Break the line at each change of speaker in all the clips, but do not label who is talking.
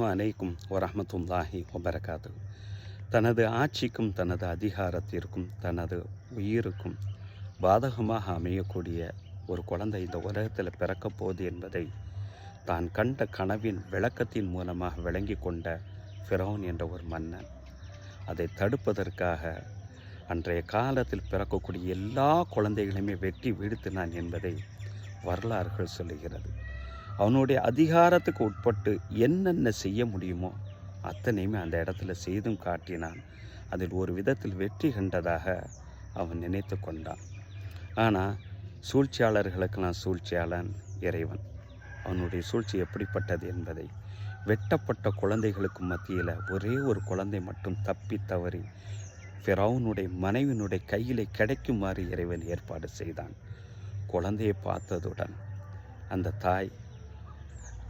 அலைக்கும் வரமத்துல்லாஹி வபரகாது தனது ஆட்சிக்கும் தனது அதிகாரத்திற்கும் தனது உயிருக்கும் பாதகமாக அமையக்கூடிய ஒரு குழந்தை இந்த உலகத்தில் பிறக்கப் போகுது என்பதை தான் கண்ட கனவின் விளக்கத்தின் மூலமாக விளங்கி கொண்ட ஃபிரௌன் என்ற ஒரு மன்னன். அதை தடுப்பதற்காக அன்றைய காலத்தில் பிறக்கக்கூடிய எல்லா குழந்தைகளையுமே வெட்டி வீழ்த்தினான் என்பதை வரலாறுகள் சொல்லுகிறது. அவனுடைய அதிகாரத்துக்கு உட்பட்டு என்னென்ன செய்ய முடியுமோ அத்தனையுமே அந்த இடத்துல செய்தும் காட்டினான். அதில் ஒரு விதத்தில் வெற்றி கண்டதாக அவன் நினைத்து கொண்டான். ஆனால் சூழ்ச்சியாளர்களுக்கெல்லாம் சூழ்ச்சியாளன் இறைவன். அவனுடைய சூழ்ச்சி எப்படிப்பட்டது என்பதை வெட்டப்பட்ட குழந்தைகளுக்கு மத்தியில் ஒரே ஒரு குழந்தை மட்டும் தப்பி தவறி ஃபிரௌனுடைய மனைவினுடைய கையிலே கிடைக்குமாறு இறைவன் ஏற்பாடு செய்தான். குழந்தையை பார்த்ததுடன் அந்த தாய்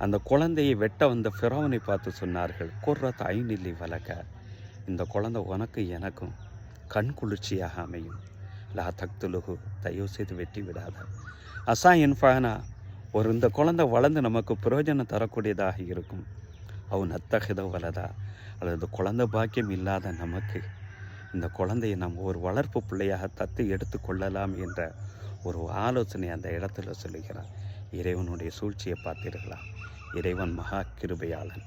அந்த குழந்தையை வெட்ட வந்த ஃபிரௌனை பார்த்து சொன்னார்கள் குர்ரத் ஐநில்லி வளக இந்த குழந்தை உனக்கு எனக்கும் கண் குளிர்ச்சியாக அமையும். லா தக்துலுகு தயவு செய்து வெட்டி விடாத. அசா என்ஃபானா ஒரு இந்த குழந்தை வளர்ந்து நமக்கு பிரயோஜனம் தரக்கூடியதாக இருக்கும். அவன் அத்தகத வலதா. அல்லது குழந்தை பாக்கியம் இல்லாத நமக்கு இந்த குழந்தையை நம்ம ஒரு வளர்ப்பு பிள்ளையாக தத்து எடுத்து கொள்ளலாம் என்ற ஒரு ஆலோசனை அந்த இடத்துல சொல்லுகிறான் இறைவனுடைய சூழ்ச்சியை பார்த்தீர்களா? இறைவன் மகா கிருபையாளன்.